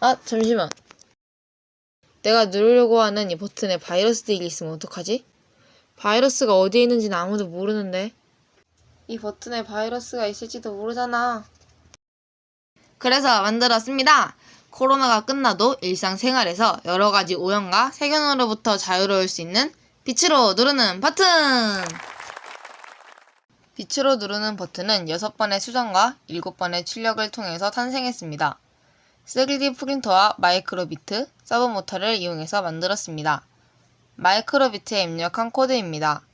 아, 잠시만. 내가 누르려고 하는 이 버튼에 바이러스들이 있으면 어떡하지? 바이러스가 어디에 있는지는 아무도 모르는데. 이 버튼에 바이러스가 있을지도 모르잖아. 그래서 만들었습니다. 코로나가 끝나도 일상생활에서 여러 가지 오염과 세균으로부터 자유로울 수 있는 빛으로 누르는 버튼! 빛으로 누르는 버튼은 6번의 수정과 7번의 출력을 통해서 탄생했습니다. 3D 프린터와 마이크로비트, 서브모터를 이용해서 만들었습니다. 마이크로비트에 입력한 코드입니다.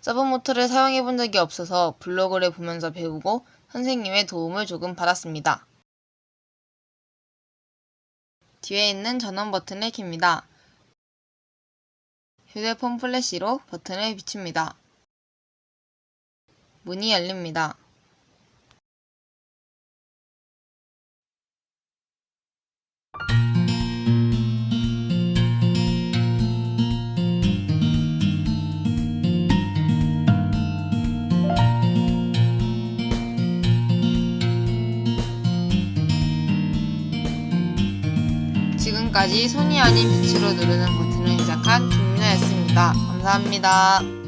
서브모터를 사용해 본 적이 없어서 블로그를 보면서 배우고 선생님의 도움을 조금 받았습니다. 뒤에 있는 전원 버튼을 킵니다. 휴대폰 플래시로 버튼을 비춥니다. 문이 열립니다. 지금까지 손이 아닌 빛으로 누르는 버튼을 시작한 김민아였습니다. 감사합니다.